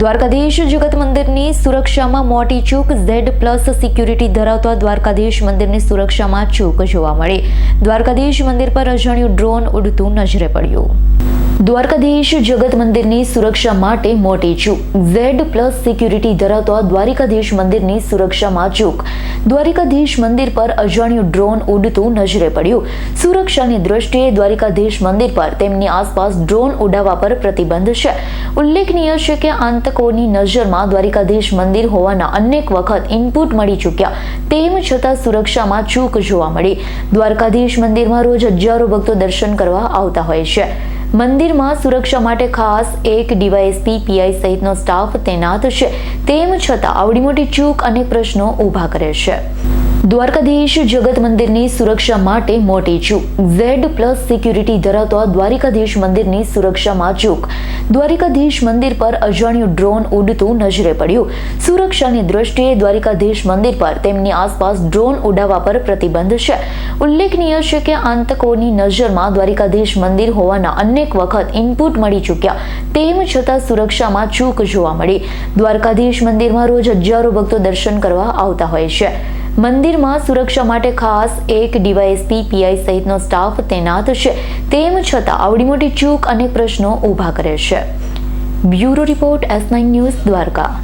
દ્વારકાધીશ જગત મંદિરની સુરક્ષામાં મોટી ચૂક ઝેડ પ્લસ સિક્યુરિટી ધરાવતા દ્વારકાધીશ મંદિરની સુરક્ષામાં ચૂક જોવા મળી. દ્વારકાધીશ મંદિર પર અજાણ્યું ડ્રોન ઉડતું નજરે પડ્યું. દ્વારકાધીશ જગત મંદિરની સુરક્ષા માટે મોટી ચૂક ઝેડ પ્લસ સિક્યુરિટી ધરાવતા દ્વારિકાધીશ મંદિરની સુરક્ષામાં ચૂક. દ્વારિકાધીશ મંદિર પર અજાણ્યું ડ્રોન ઉડતું નજરે પડ્યું. સુરક્ષાની દ્રષ્ટિએ દ્વારિકાધીશ મંદિર પર તેમની આસપાસ ડ્રોન ઉડાવવા પર પ્રતિબંધ છે. ઉલ્લેખનીય છે કે આતંકોની નજરમાં દ્વારિકાધીશ મંદિર હોવાના અનેક વખત ઇનપુટ મળી ચૂક્યા. તેમ છતાં સુરક્ષામાં ચૂક જોવા મળી. દ્વારકાધીશ મંદિરમાં રોજ હજારો ભક્તો દર્શન કરવા આવતા હોય છે. મંદિરમાં સુરક્ષા માટે ખાસ એક ડીવાયએસપી પીઆઈ સહિતનો સ્ટાફ તૈનાત છે. તેમ છતાં આવડી મોટી ચૂક અનેક પ્રશ્નો ઊભા કરે છે. દ્વારકાધીશ જગત મંદિરની સુરક્ષા માટે મોટી ચૂક. ઝેડ પ્લસ સિક્યુરિટી ધરાવતા દ્વારિકાધીશ મંદિરની સુરક્ષામાં ચૂક. દ્વારિકાધીશ મંદિર પર અજાણ્યું ડ્રોન ઉડતું નજરે પડ્યું. સુરક્ષાની દ્રષ્ટિએ દ્વારિકાધીશ મંદિર પર તેમની આસપાસ ડ્રોન ઉડાવવા પર પ્રતિબંધ છે. ઉલ્લેખનીય છે કે આતંકોની નજરમાં દ્વારિકાધીશ મંદિર હોવાના અનેક વખત ઇનપુટ મળી ચૂક્યા. તેમ છતાં સુરક્ષામાં ચૂક જોવા મળી. દ્વારકાધીશ મંદિરમાં રોજ હજારો ભક્તો દર્શન કરવા આવતા હોય છે. મંદિરમાં સુરક્ષા માટે ખાસ એક ડીવાયએસપી પીઆઈ સહિતનો સ્ટાફ તૈનાત છે. તેમ છતાં આવડી મોટી ચૂક અનેક પ્રશ્નો ઊભા કરે છે. Bureau report S nine news Dwarka.